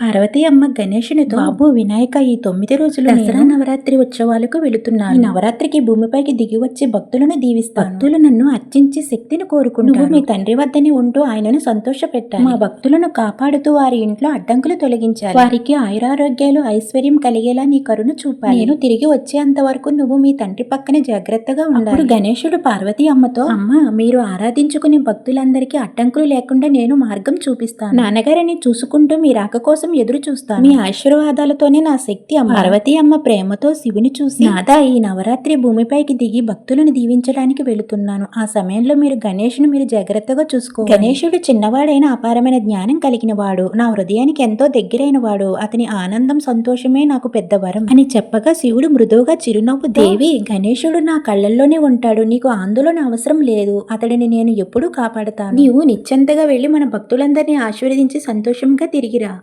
పార్వతీ అమ్మ గణేషునితో బాబు. వినాయక ఈ తొమ్మిది రోజులు దసరా నవరాత్రి ఉత్సవాలకు వెళుతున్నాను ఈ నవరాత్రికి భూమిపైకి దిగి వచ్చి భక్తులను దీవిస్తాను. భక్తులు నన్ను అర్చించి శక్తిని కోరుకుంటూ మీ తండ్రి వద్దనే ఉంటూ ఆయనను సంతోషపెట్టాను మా భక్తులను కాపాడుతూ వారి ఇంట్లో అడ్డంకులు తొలగించాలి. వారికి ఆయురారోగ్యాలు ఐశ్వర్యం కలిగేలా నీ కరుణ చూపాలి. నేను తిరిగి వచ్చేంత వరకు నువ్వు మీ తండ్రి పక్కన జాగ్రత్తగా ఉండాలి. గణేశుడు పార్వతీ అమ్మతో అమ్మ మీరు ఆరాధించుకునే భక్తులందరికీ అడ్డంకులు లేకుండా నేను మార్గం చూపిస్తాను. నాన్నగారిని చూసుకుంటూ మీ రాక కోసం ఎదురు చూస్తాను. మీ ఆశీర్వాదాలతోనే నా శక్తి అమ్మ. పార్వతీ అమ్మ ప్రేమతో శివుని చూసి నాదా ఈ నవరాత్రి భూమిపైకి దిగి భక్తులను దీవించడానికి వెళుతున్నాను. ఆ సమయంలో మీరు గణేషుని మీరు జాగ్రత్తగా చూసుకో. గణేశుడు చిన్నవాడైన అపారమైన జ్ఞానం కలిగిన వాడు నా హృదయానికి ఎంతో దగ్గరైన వాడు అతని ఆనందం సంతోషమే నాకు పెద్ద వరం. అని చెప్పగా శివుడు మృదువుగా చిరునవ్వు దేవి గణేశుడు నా కళ్ళల్లోనే ఉంటాడు. నీకు ఆందోళన అవసరం లేదు. అతడిని నేను ఎప్పుడూ కాపాడతాను. నీవు నిశ్చంతగా వెళ్ళి మన భక్తులందరినీ ఆశీర్వదించి సంతోషంగా తిరిగిరా.